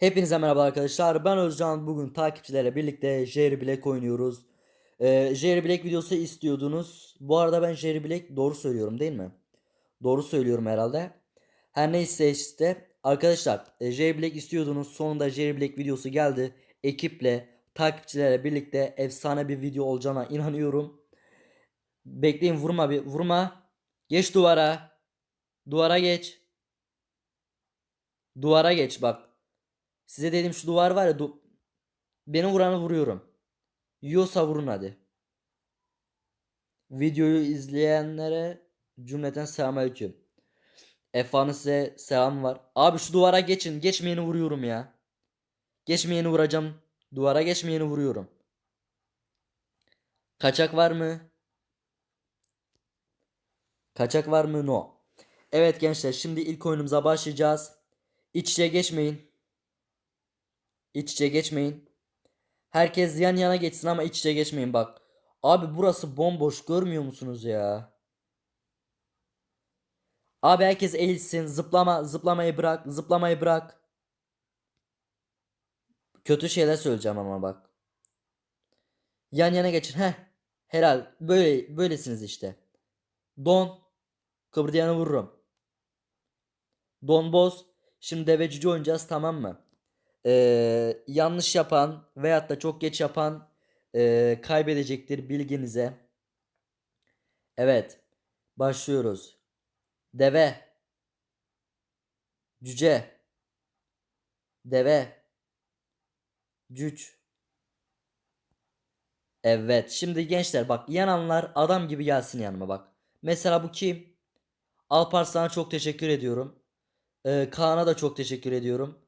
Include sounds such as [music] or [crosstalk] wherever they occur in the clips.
Hepinize merhaba arkadaşlar. Ben Özcan. Bugün takipçilerle birlikte Jerry Black oynuyoruz. Ee, Jerry Black videosu istiyordunuz. Bu arada ben Jerry Black doğru söylüyorum değil mi? Doğru söylüyorum herhalde. Her neyse işte. Arkadaşlar e, Jerry Black istiyordunuz. Sonunda Jerry Black videosu geldi. Ekiple, takipçilerle birlikte efsane bir video olacağına inanıyorum. Bekleyin vurma bir vurma. Geç duvara. Duvara geç. Duvara geç bak. Size dedim şu duvar var ya du- beni vuranı vuruyorum. Yiyorsa vurun hadi. Videoyu izleyenlere cümleten selamünaleyküm. Efa'nın size selam var. Abi şu duvara geçin. Geçmeyeni vuruyorum ya. Geçmeyeni vuracağım. Duvara geçmeyeni vuruyorum. Kaçak var mı? Kaçak var mı? No. Evet gençler şimdi ilk oyunumuza başlayacağız. İç içe geçmeyin. İç içe geçmeyin. Herkes yan yana geçsin ama iç içe geçmeyin bak. Abi burası bomboş görmüyor musunuz ya? Abi herkes eğilsin. Zıplama, zıplamayı bırak, zıplamayı bırak. Kötü şeyler söyleyeceğim ama bak. Yan yana geçin. Heh. Helal. Böyle böylesiniz işte. Don. Kıbrıdayanı vururum. Don boz. Şimdi devecici oynayacağız tamam mı? Ee, yanlış yapan veyahut da çok geç yapan ee, kaybedecektir bilginize. Evet. Başlıyoruz. Deve. Cüce. Deve. Cüc. Evet. Şimdi gençler bak yananlar adam gibi gelsin yanıma bak. Mesela bu kim? Alparslan'a çok teşekkür ediyorum. Ee, Kaan'a da çok teşekkür ediyorum.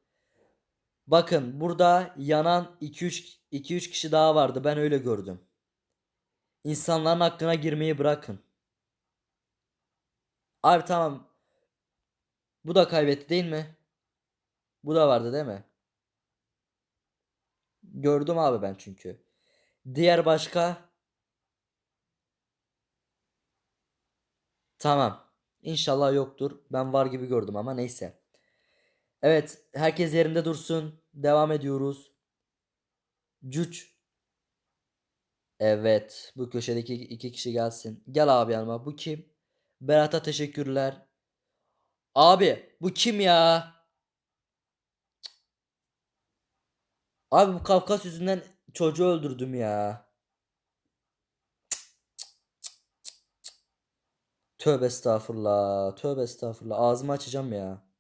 Bakın burada yanan 2-3 2-3 kişi daha vardı. Ben öyle gördüm. İnsanların hakkına girmeyi bırakın. Abi tamam. Bu da kaybetti değil mi? Bu da vardı değil mi? Gördüm abi ben çünkü. Diğer başka? Tamam. İnşallah yoktur. Ben var gibi gördüm ama neyse. Evet, herkes yerinde dursun. Devam ediyoruz. Cüc. Evet, bu köşedeki iki kişi gelsin. Gel abi yanıma. Bu kim? Berat'a teşekkürler. Abi, bu kim ya? Abi bu Kafkas yüzünden çocuğu öldürdüm ya. Tövbe estağfurullah. Tövbe estağfurullah. Ağzımı açacağım ya.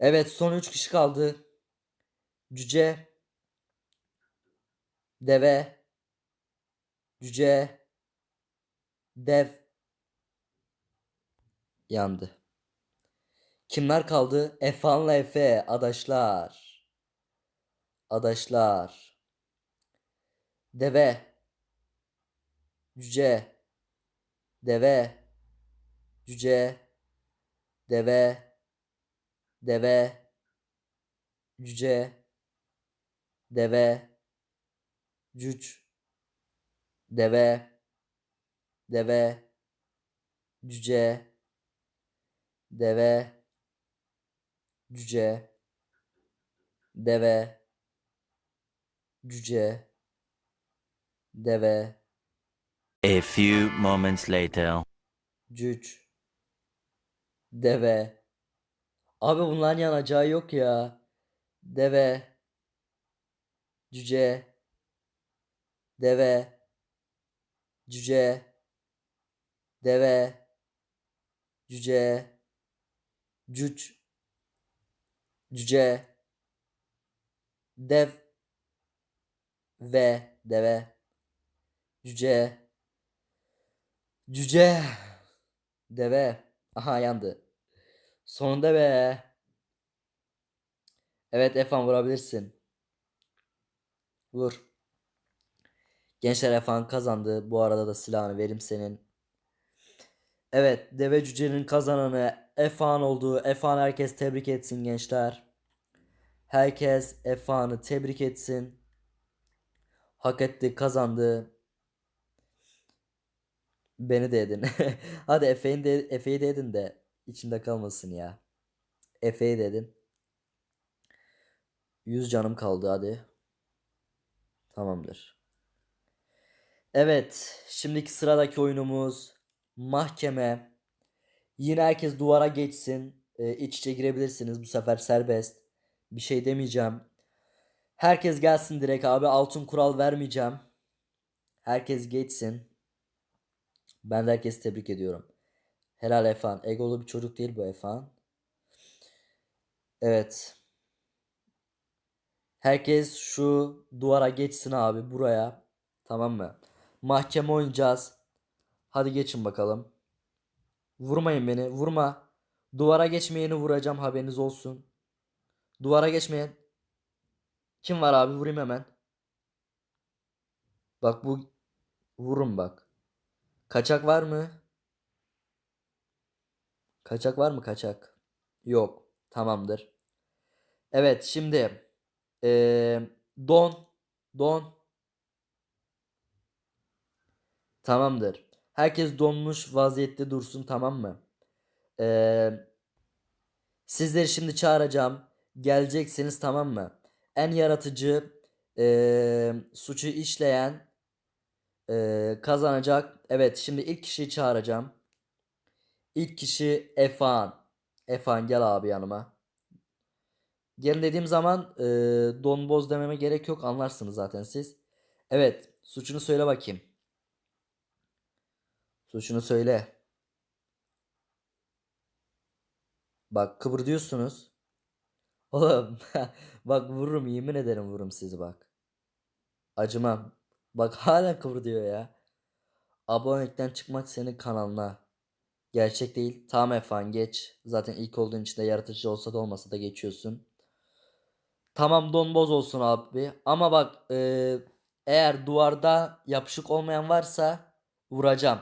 Evet son 3 kişi kaldı. Cüce. Deve. Cüce. Dev. Yandı. Kimler kaldı? Efe'anla Efe. Adaşlar. Adaşlar. Deve. Cüce. Deve. Cüce. Deve. Deve. Cüce. Deve. Cüc. Deve. Deve. Cüce. Deve. Cüce. Deve. Cüce. Deve. A few moments later. Cüc. Deve. Abi bunların yanacağı yok ya. Deve. Cüce. Deve. Cüce. Deve. Cüce. Cüc. Cüce. Dev. Ve. Deve. Cüce. Cüce. Deve. Aha yandı. Sonunda be. Evet Efan vurabilirsin. Vur. Gençler Efan kazandı. Bu arada da silahını verim senin. Evet Deve Cüce'nin kazananı Efan oldu. Efan herkes tebrik etsin gençler. Herkes Efan'ı tebrik etsin. Hak etti kazandı. Beni de edin. [laughs] Hadi Efe'yi de, Efe'yi de edin de içimde kalmasın ya. Efe'yi de edin. 100 canım kaldı hadi. Tamamdır. Evet, şimdiki sıradaki oyunumuz mahkeme. Yine herkes duvara geçsin. Ee, iç içe girebilirsiniz. Bu sefer serbest. Bir şey demeyeceğim. Herkes gelsin direkt abi. Altın kural vermeyeceğim. Herkes geçsin. Ben de herkesi tebrik ediyorum. Helal Efan. Egolu bir çocuk değil bu Efan. Evet. Herkes şu duvara geçsin abi buraya. Tamam mı? Mahkeme oynayacağız. Hadi geçin bakalım. Vurmayın beni. Vurma. Duvara geçmeyeni vuracağım haberiniz olsun. Duvara geçmeyen. Kim var abi? Vurayım hemen. Bak bu vurun bak. Kaçak var mı? Kaçak var mı kaçak? Yok. Tamamdır. Evet şimdi eee, don don Tamamdır. Herkes donmuş vaziyette dursun tamam mı? Eee, sizleri şimdi çağıracağım. Geleceksiniz tamam mı? En yaratıcı eee, suçu işleyen eee, kazanacak. Evet şimdi ilk kişiyi çağıracağım. İlk kişi Efan. Efan gel abi yanıma. Gelin dediğim zaman eee don boz dememe gerek yok anlarsınız zaten siz. Evet suçunu söyle bakayım. Suçunu söyle. Bak kıvırdıyorsunuz. Oğlum [laughs] bak vururum yemin ederim vururum sizi bak. Acımam. Bak hala kıvırdıyor ya. Abonelikten çıkmak senin kanalına. Gerçek değil. Tamam efendim geç. Zaten ilk olduğun için de yaratıcı olsa da olmasa da geçiyorsun. Tamam don boz olsun abi. Ama bak e, eğer duvarda yapışık olmayan varsa vuracağım.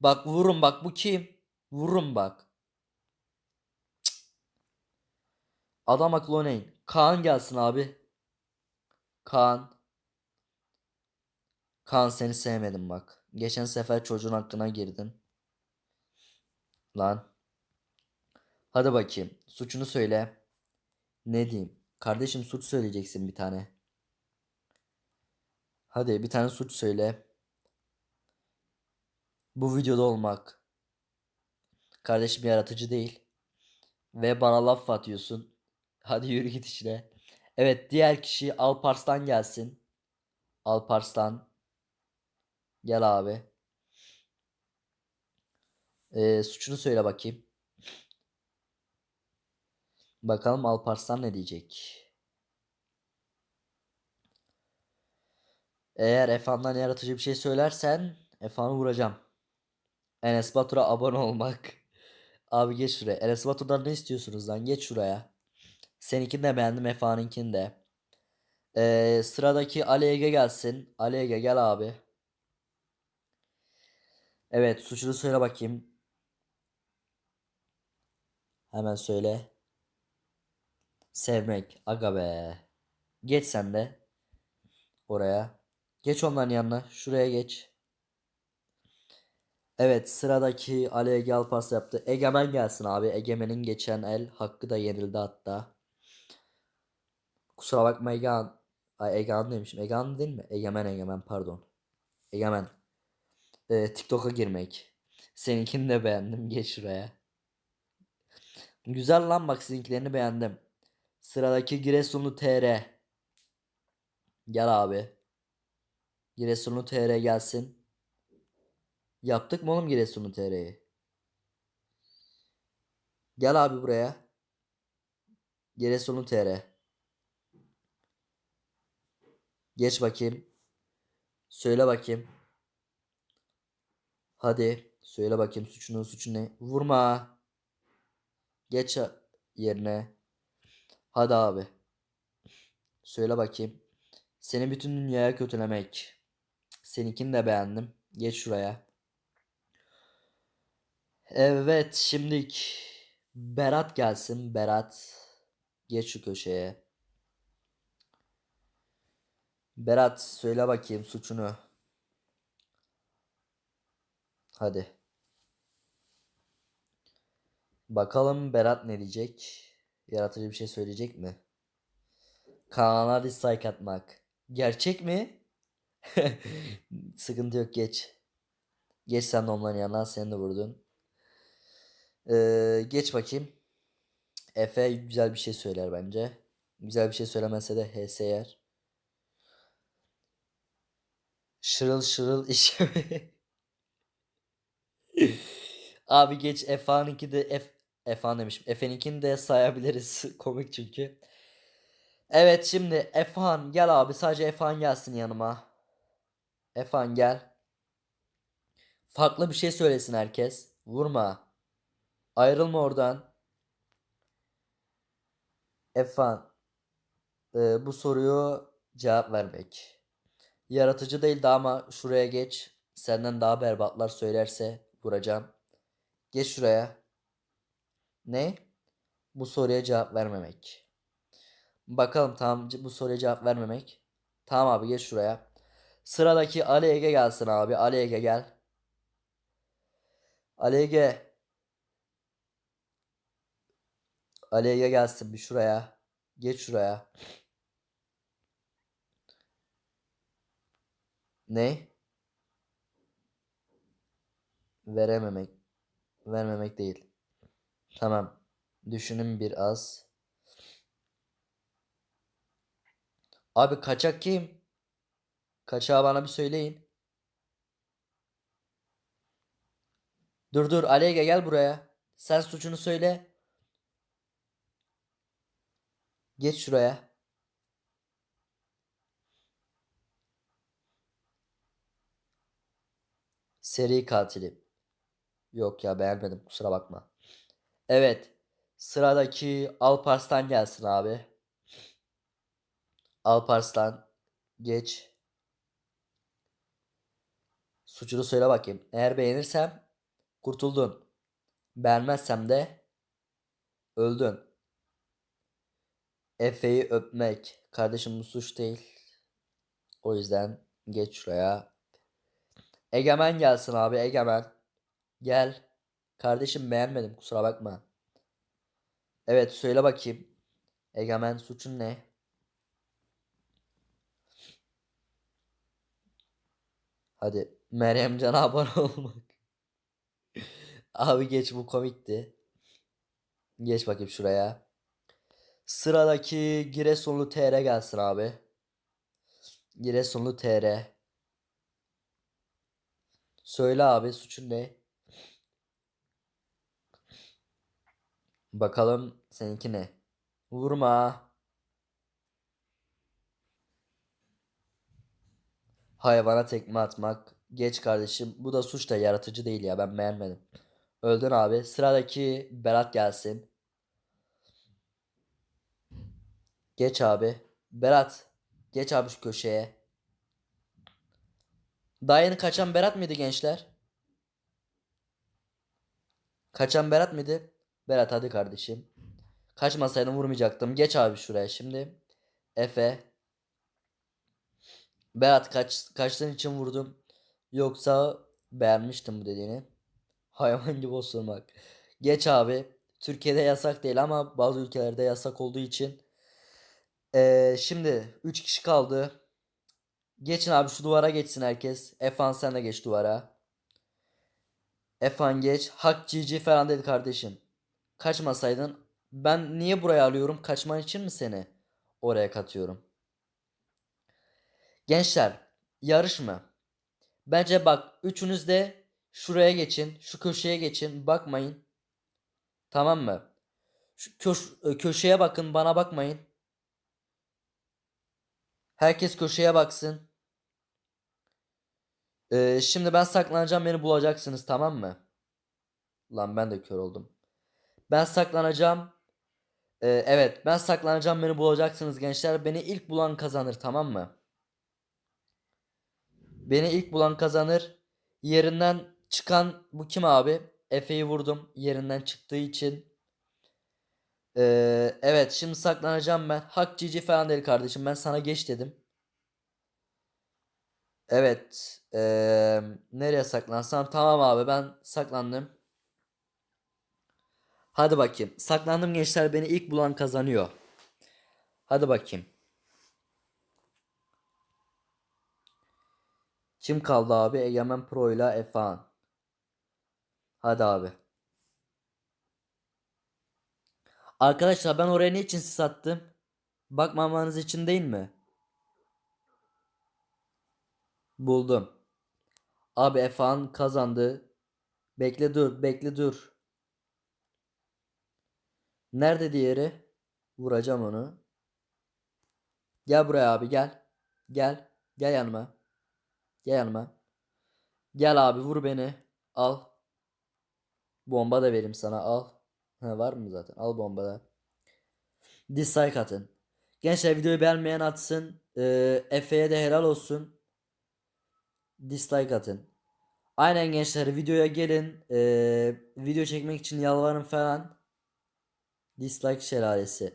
Bak vurun bak bu kim? Vurun bak. Cık. Adam akıllı oynayın. Kaan gelsin abi. Kaan. Kaan seni sevmedim bak. Geçen sefer çocuğun hakkına girdin. Lan. Hadi bakayım. Suçunu söyle. Ne diyeyim? Kardeşim suç söyleyeceksin bir tane. Hadi bir tane suç söyle. Bu videoda olmak. Kardeşim yaratıcı değil. Ve bana laf atıyorsun. Hadi yürü git işine. Evet diğer kişi Alparslan gelsin. Alparslan. Gel abi. Ee, suçunu söyle bakayım. Bakalım Alparslan ne diyecek. Eğer Efe'nden yaratıcı bir şey söylersen Efe'ni vuracağım. Enes Batur'a abone olmak. Abi geç şuraya. Enes Batur'dan ne istiyorsunuz lan? Geç şuraya. Seninkini de beğendim. Efa'nınkini de. Ee, sıradaki Ali Ege gelsin. Ali Ege gel abi. Evet suçunu söyle bakayım. Hemen söyle. Sevmek. Aga be. Geç sen de. Oraya. Geç onların yanına. Şuraya geç. Evet sıradaki Ali Ege Alpas yaptı. Egemen gelsin abi. Egemen'in geçen el hakkı da yenildi hatta. Kusura bakma Egehan. Ay Egehan demişim. Egehan değil mi? Egemen Egemen pardon. Egemen. Ee, TikTok'a girmek. Seninkini de beğendim. Geç şuraya. Güzel lan bak sizinkilerini beğendim. Sıradaki Giresunlu TR. Gel abi. Giresunlu TR gelsin. Yaptık mı oğlum Giresunlu TR'yi? Gel abi buraya. Giresunlu TR. Geç bakayım. Söyle bakayım. Hadi. Söyle bakayım suçunu suçun ne? Vurma. Geç yerine. Hadi abi. Söyle bakayım. Seni bütün dünyaya kötülemek. Seninkini de beğendim. Geç şuraya. Evet, şimdilik Berat gelsin. Berat. Geç şu köşeye. Berat söyle bakayım suçunu. Hadi. Bakalım Berat ne diyecek? Yaratıcı bir şey söyleyecek mi? Kanala dislike atmak. Gerçek mi? [laughs] Sıkıntı yok geç. Geç sen de onların yanına seni de vurdun. Ee, geç bakayım. Efe güzel bir şey söyler bence. Güzel bir şey söylemese de HS yer. Şırıl şırıl iş. [laughs] Abi geç Efe'ninki de F Efe'nin demişim. Efe'ninkini de sayabiliriz. [laughs] Komik çünkü. Evet şimdi Efan gel abi sadece Efan gelsin yanıma. Efan gel. Farklı bir şey söylesin herkes. Vurma. Ayrılma oradan. Efan. e, bu soruyu cevap vermek. Yaratıcı değil de ama şuraya geç. Senden daha berbatlar söylerse vuracağım. Geç şuraya. Ne? Bu soruya cevap vermemek. Bakalım tamam bu soruya cevap vermemek. Tamam abi geç şuraya. Sıradaki Ali Ege gelsin abi. Ali Ege gel. Ali Ege. Ali Ege gelsin bir şuraya. Geç şuraya. Ne? Verememek. Vermemek değil. Tamam. Düşünün biraz. Abi kaçak kim? Kaçağı bana bir söyleyin. Dur dur Ali Ege gel buraya. Sen suçunu söyle. Geç şuraya. Seri katili. Yok ya beğenmedim kusura bakma. Evet. Sıradaki Alparslan gelsin abi. Alparslan geç. Suçunu söyle bakayım. Eğer beğenirsem kurtuldun. Beğenmezsem de öldün. Efe'yi öpmek. Kardeşim bu suç değil. O yüzden geç şuraya. Egemen gelsin abi Egemen. Gel. Kardeşim beğenmedim kusura bakma. Evet söyle bakayım. Egemen suçun ne? Hadi Meryem Can'a [laughs] abone olmak. Abi geç bu komikti. Geç bakayım şuraya. Sıradaki Giresunlu TR gelsin abi. Giresunlu TR. Söyle abi suçun ne? Bakalım seninki ne? Vurma. Hayvana tekme atmak. Geç kardeşim. Bu da suç da yaratıcı değil ya. Ben beğenmedim. Öldün abi. Sıradaki Berat gelsin. Geç abi. Berat. Geç abi şu köşeye. Daha yeni kaçan Berat mıydı gençler? Kaçan Berat mıydı? Berat hadi kardeşim. Kaçmasaydın vurmayacaktım. Geç abi şuraya şimdi. Efe. Berat kaç kaçtığın için vurdum. Yoksa beğenmiştim bu dediğini. [laughs] Hayvan gibi osurmak. Geç abi. Türkiye'de yasak değil ama bazı ülkelerde yasak olduğu için. Ee, şimdi 3 kişi kaldı. Geçin abi şu duvara geçsin herkes. Efan sen de geç duvara. Efan geç. Hak cici falan dedi kardeşim. Kaçmasaydın. Ben niye buraya alıyorum? Kaçman için mi seni oraya katıyorum? Gençler yarış mı? Bence bak üçünüz de şuraya geçin. Şu köşeye geçin. Bakmayın. Tamam mı? Şu köş- e, köşeye bakın bana bakmayın. Herkes köşeye baksın. Ee, şimdi ben saklanacağım beni bulacaksınız tamam mı? Lan ben de kör oldum. Ben saklanacağım. Ee, evet ben saklanacağım beni bulacaksınız gençler. Beni ilk bulan kazanır tamam mı? Beni ilk bulan kazanır. Yerinden çıkan bu kim abi? Efe'yi vurdum yerinden çıktığı için. Ee, evet şimdi saklanacağım ben. Hak cici falan değil kardeşim ben sana geç dedim. Evet. ee, nereye saklansam? Tamam abi ben saklandım. Hadi bakayım. Saklandım gençler beni ilk bulan kazanıyor. Hadi bakayım. Kim kaldı abi? Egemen Pro ile Efan. Hadi abi. Arkadaşlar ben oraya niçin siz attım? Bakmamanız için değil mi? Buldum. Abi Efan kazandı. Bekle dur, bekle dur. Nerede diğeri? Vuracağım onu. Gel buraya abi gel. Gel. Gel yanıma. Gel yanıma. Gel abi vur beni. Al. Bomba da vereyim sana al. Ha, var mı zaten? Al bomba da. Dislike atın. Gençler videoyu beğenmeyen atsın. Ee, Efe'ye de helal olsun. Dislike atın. Aynen gençler videoya gelin. Ee, video çekmek için yalvarın falan. Dislike şelalesi.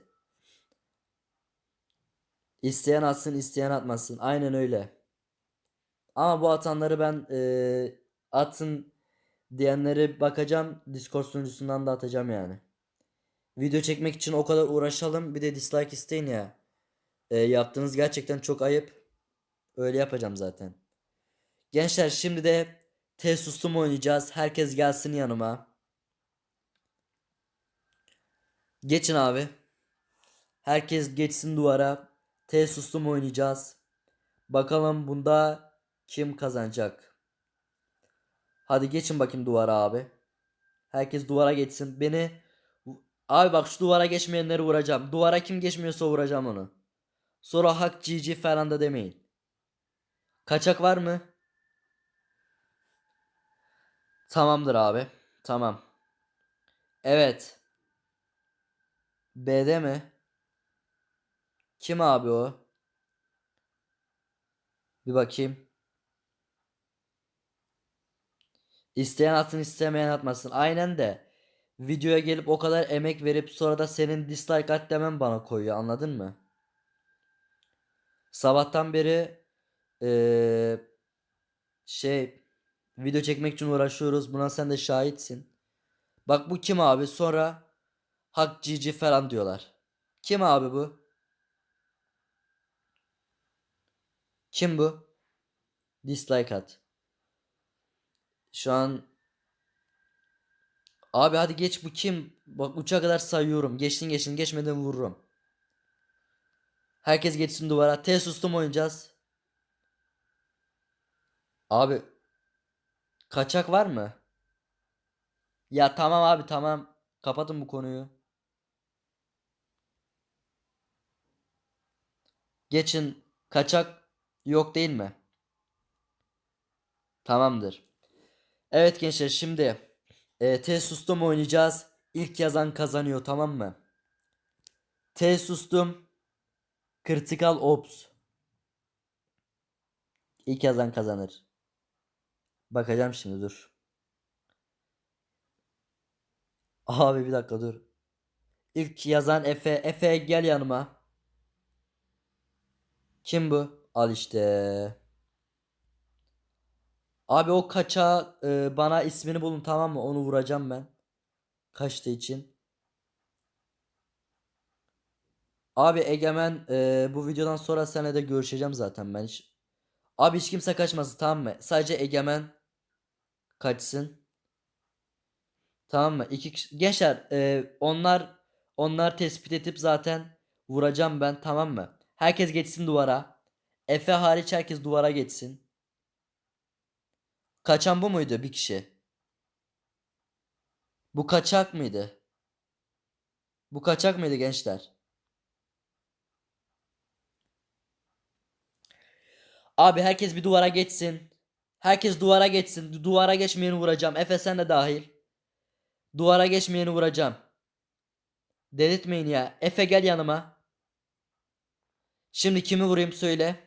İsteyen atsın, isteyen atmasın. Aynen öyle. Ama bu atanları ben eee atın diyenleri bakacağım. Discord sunucusundan da atacağım yani. Video çekmek için o kadar uğraşalım. Bir de dislike isteyin ya. Eee, yaptığınız gerçekten çok ayıp. Öyle yapacağım zaten. Gençler şimdi de test sustum oynayacağız. Herkes gelsin yanıma. Geçin abi. Herkes geçsin duvara. T sustum oynayacağız. Bakalım bunda kim kazanacak? Hadi geçin bakayım duvara abi. Herkes duvara geçsin. Beni Abi bak şu duvara geçmeyenleri vuracağım. Duvara kim geçmiyorsa vuracağım onu. Sonra hak GG falan da demeyin. Kaçak var mı? Tamamdır abi. Tamam. Evet. B'de mi? Kim abi o? Bir bakayım. İsteyen atsın istemeyen atmasın. Aynen de videoya gelip o kadar emek verip sonra da senin dislike at demen bana koyuyor anladın mı? Sabahtan beri eee, şey video çekmek için uğraşıyoruz. Buna sen de şahitsin. Bak bu kim abi? Sonra hak cici falan diyorlar. Kim abi bu? Kim bu? Dislike at. Şu an Abi hadi geç bu kim? Bak uça kadar sayıyorum. Geçtin geçtin geçmeden vururum. Herkes geçsin duvara. T sustum oynayacağız. Abi kaçak var mı? Ya tamam abi tamam. Kapatın bu konuyu. Geçin kaçak yok değil mi? Tamamdır. Evet gençler şimdi e, T sustum oynayacağız. İlk yazan kazanıyor tamam mı? T sustum. Critical Ops. İlk yazan kazanır. Bakacağım şimdi dur. Abi bir dakika dur. İlk yazan Efe. Efe gel yanıma. Kim bu? Al işte. Abi o kaça e, bana ismini bulun tamam mı? Onu vuracağım ben. Kaçtığı için. Abi Egemen e, bu videodan sonra seninle de görüşeceğim zaten ben. Hiç... Abi hiç kimse kaçmasın tamam mı? Sadece Egemen kaçsın. Tamam mı? İki kişi... Gençler e, onlar onlar tespit edip zaten vuracağım ben tamam mı? Herkes geçsin duvara. Efe hariç herkes duvara geçsin. Kaçan bu muydu bir kişi? Bu kaçak mıydı? Bu kaçak mıydı gençler? Abi herkes bir duvara geçsin. Herkes duvara geçsin. Du- Duvara geçmeyeni vuracağım. Efe sen de dahil. Duvara geçmeyeni vuracağım. Delirtmeyin ya. Efe gel yanıma. Şimdi kimi vurayım söyle.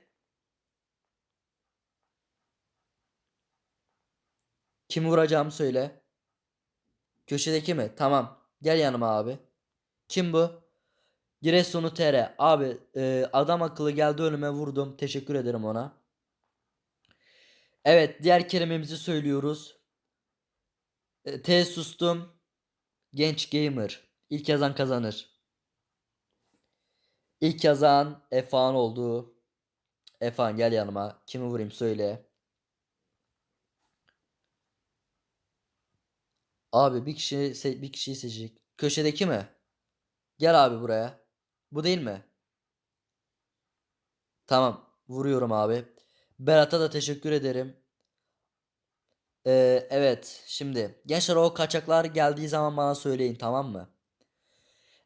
Kimi vuracağımı söyle. Köşedeki mi? Tamam. Gel yanıma abi. Kim bu? Giresun'u TR. Abi e, adam akıllı geldi önüme vurdum. Teşekkür ederim ona. Evet diğer kelimemizi söylüyoruz. E, T sustum. Genç gamer. İlk yazan kazanır. İlk yazan Efan oldu. Efan gel yanıma. Kimi vurayım söyle. Abi bir kişi bir kişiyi seçecek. Köşedeki mi? Gel abi buraya. Bu değil mi? Tamam. Vuruyorum abi. Berat'a da teşekkür ederim. Ee, evet şimdi gençler o kaçaklar geldiği zaman bana söyleyin tamam mı?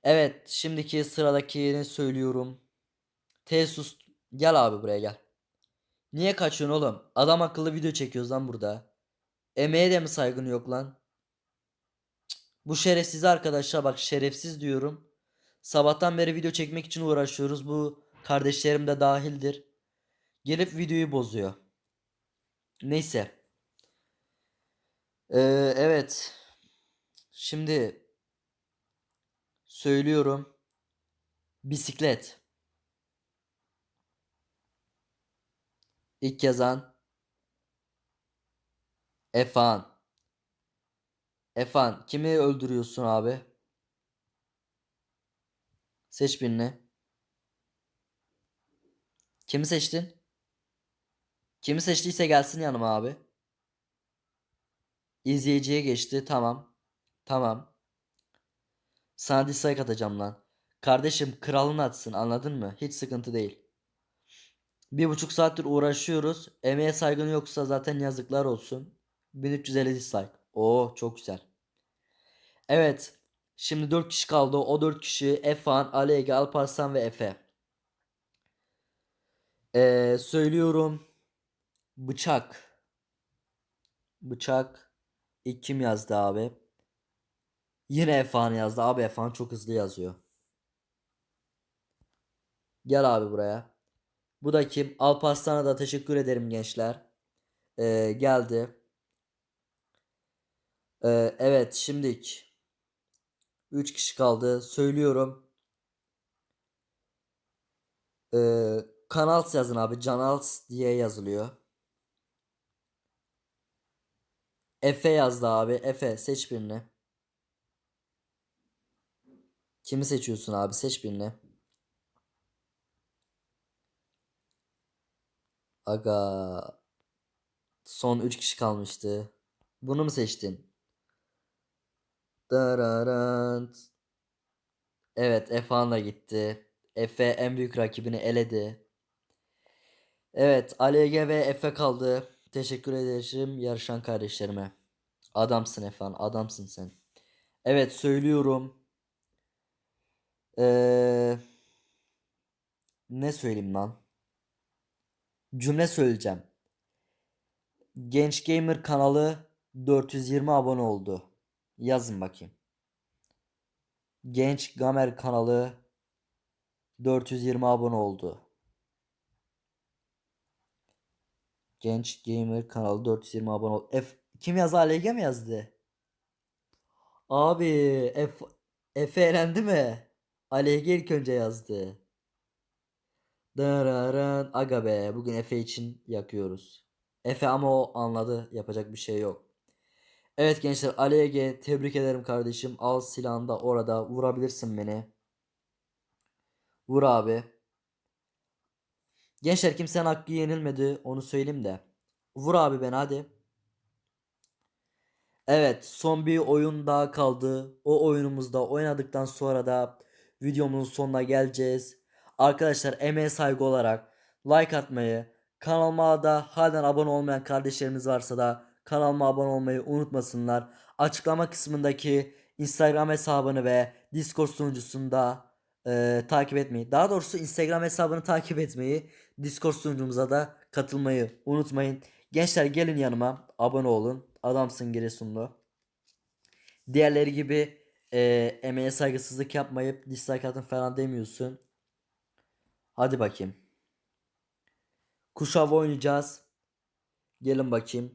Evet. Şimdiki sıradakini söylüyorum. Tesus gel abi buraya gel. Niye kaçıyorsun oğlum? Adam akıllı video çekiyoruz lan burada. Emeğe de mi saygın yok lan? Bu şerefsiz arkadaşlar bak şerefsiz diyorum. Sabahtan beri video çekmek için uğraşıyoruz. Bu kardeşlerim de dahildir. Gelip videoyu bozuyor. Neyse. Ee, evet. Şimdi söylüyorum. Bisiklet. İlk yazan Efan. Efan kimi öldürüyorsun abi? Seç birini. Kimi seçtin? Kimi seçtiyse gelsin yanıma abi. İzleyiciye geçti. Tamam. Tamam. Sana dislike atacağım lan. Kardeşim kralını atsın anladın mı? Hiç sıkıntı değil. Bir buçuk saattir uğraşıyoruz. Emeğe saygın yoksa zaten yazıklar olsun. 1350 dislike. Oo çok güzel. Evet. Şimdi 4 kişi kaldı. O 4 kişi Efan, Ali Ege, Alparslan ve Efe. Ee, söylüyorum. Bıçak. Bıçak. İlk kim yazdı abi? Yine Efan yazdı. Abi Efan çok hızlı yazıyor. Gel abi buraya. Bu da kim? Alparslan'a da teşekkür ederim gençler. Ee, geldi. Ee, evet şimdilik 3 kişi kaldı. Söylüyorum. Ee, Kanals yazın abi. Canals diye yazılıyor. Efe yazdı abi. Efe seç birini. Kimi seçiyorsun abi? Seç birini. Aga. Son 3 kişi kalmıştı. Bunu mu seçtin? Dararant. Evet Efe'an da gitti. Efe en büyük rakibini eledi. Evet Ali Ege ve Efe kaldı. Teşekkür ederim yarışan kardeşlerime. Adamsın Efe'an adamsın sen. Evet söylüyorum. Ee, ne söyleyeyim lan? Cümle söyleyeceğim. Genç Gamer kanalı 420 abone oldu. Yazın bakayım. Genç Gamer kanalı 420 abone oldu. Genç Gamer kanalı 420 abone oldu. F kim yazdı? ALG mi yazdı? Abi F Efe elendi mi? ALG ilk önce yazdı. Dararan. Aga be bugün Efe için yakıyoruz. Efe ama o anladı. Yapacak bir şey yok. Evet gençler Ali Ege tebrik ederim kardeşim. Al silahını da orada vurabilirsin beni. Vur abi. Gençler kimsenin hakkı yenilmedi onu söyleyeyim de. Vur abi ben hadi. Evet son bir oyun daha kaldı. O oyunumuzda oynadıktan sonra da videomuzun sonuna geleceğiz. Arkadaşlar emeğe saygı olarak like atmayı, kanalıma da halen abone olmayan kardeşlerimiz varsa da kanalıma abone olmayı unutmasınlar. Açıklama kısmındaki Instagram hesabını ve Discord sunucusunda e, takip etmeyi. Daha doğrusu Instagram hesabını takip etmeyi, Discord sunucumuza da katılmayı unutmayın. Gençler gelin yanıma abone olun. Adamsın Giresunlu. Diğerleri gibi e, emeğe saygısızlık yapmayıp dislike atın falan demiyorsun. Hadi bakayım. Kuşav oynayacağız. Gelin bakayım.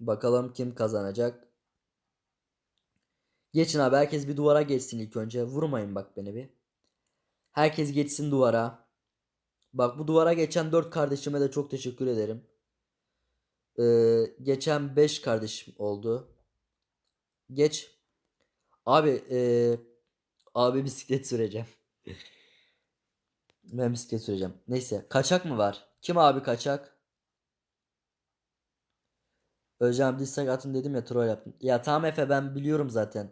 Bakalım kim kazanacak. Geçin abi herkes bir duvara geçsin ilk önce. Vurmayın bak beni bir. Herkes geçsin duvara. Bak bu duvara geçen 4 kardeşime de çok teşekkür ederim. Ee, geçen 5 kardeşim oldu. Geç. Abi ee, abi bisiklet süreceğim. Ben bisiklet süreceğim. Neyse kaçak mı var? Kim abi kaçak? Özcan dislike atın dedim ya troll yaptım. Ya tamam Efe ben biliyorum zaten.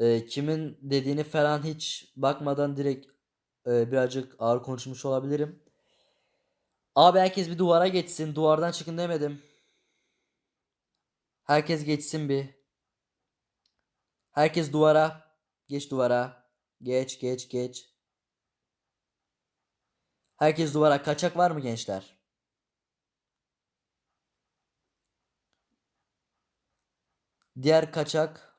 Ee, kimin dediğini falan hiç bakmadan direkt e, birazcık ağır konuşmuş olabilirim. Abi herkes bir duvara geçsin. Duvardan çıkın demedim. Herkes geçsin bir. Herkes duvara. Geç duvara. Geç geç geç. Herkes duvara. Kaçak var mı gençler? Diğer kaçak.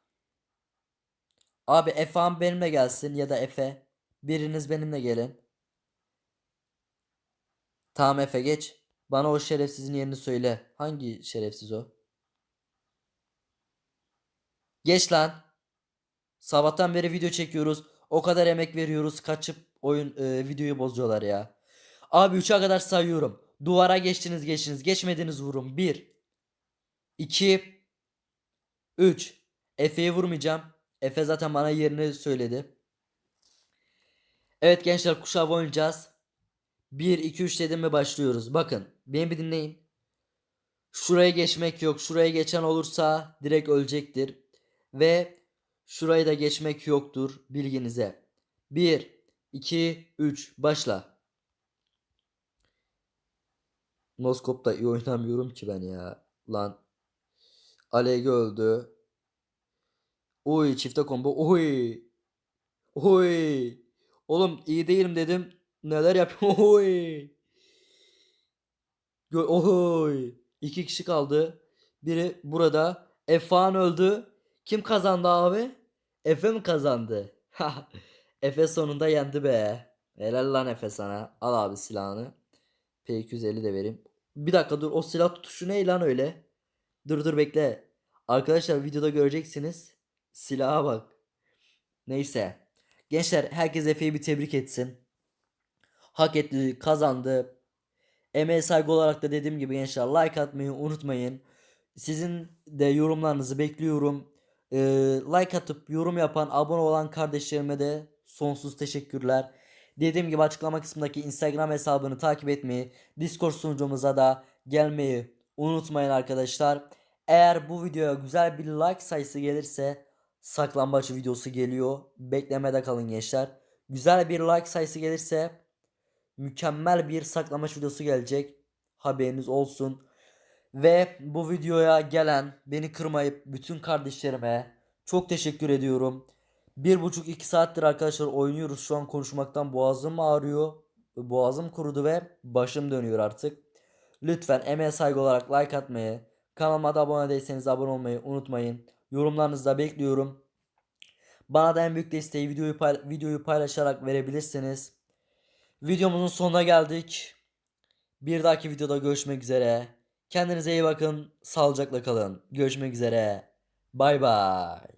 Abi Efe abi benimle gelsin ya da Efe. Biriniz benimle gelin. Tamam Efe geç. Bana o şerefsizin yerini söyle. Hangi şerefsiz o? Geç lan. Sabahtan beri video çekiyoruz. O kadar emek veriyoruz. Kaçıp oyun e, videoyu bozuyorlar ya. Abi 3'e kadar sayıyorum. Duvara geçtiniz geçtiniz. Geçmediniz vurun. 1 2 3 Efe'yi vurmayacağım. Efe zaten bana yerini söyledi. Evet gençler kuşağı oynayacağız. 1 2 3 dedim mi başlıyoruz. Bakın beni bir dinleyin. Şuraya geçmek yok. Şuraya geçen olursa direkt ölecektir. Ve şurayı da geçmek yoktur bilginize. 1 2 3 başla. Noskop'ta iyi oynamıyorum ki ben ya. Lan. Alege öldü. Oy çifte combo. Oy. Oy. Oğlum iyi değilim dedim. Neler yapıyorum? [laughs] Oy. Oy. İki kişi kaldı. Biri burada. Efan öldü. Kim kazandı abi? Efe mi kazandı? [laughs] Efe sonunda yendi be. Helal lan Efe sana. Al abi silahını. P250 de vereyim. Bir dakika dur o silah tutuşu ne lan öyle? Dur dur bekle. Arkadaşlar videoda göreceksiniz. Silaha bak. Neyse. Gençler herkes Efe'yi bir tebrik etsin. Hak etti, kazandı. Emeğe saygı olarak da dediğim gibi gençler like atmayı unutmayın. Sizin de yorumlarınızı bekliyorum. Ee, like atıp yorum yapan, abone olan kardeşlerime de sonsuz teşekkürler. Dediğim gibi açıklama kısmındaki Instagram hesabını takip etmeyi, Discord sunucumuza da gelmeyi unutmayın arkadaşlar. Eğer bu videoya güzel bir like sayısı gelirse saklambaç videosu geliyor. Beklemede kalın gençler. Güzel bir like sayısı gelirse mükemmel bir saklamaç videosu gelecek. Haberiniz olsun. Ve bu videoya gelen beni kırmayıp bütün kardeşlerime çok teşekkür ediyorum. Bir buçuk iki saattir arkadaşlar oynuyoruz. Şu an konuşmaktan boğazım ağrıyor. Boğazım kurudu ve başım dönüyor artık. Lütfen emeğe saygı olarak like atmayı, kanalıma da abone değilseniz abone olmayı unutmayın. Yorumlarınızı da bekliyorum. Bana da en büyük desteği videoyu, pay- videoyu paylaşarak verebilirsiniz. Videomuzun sonuna geldik. Bir dahaki videoda görüşmek üzere. Kendinize iyi bakın. Sağlıcakla kalın. Görüşmek üzere. Bay bay.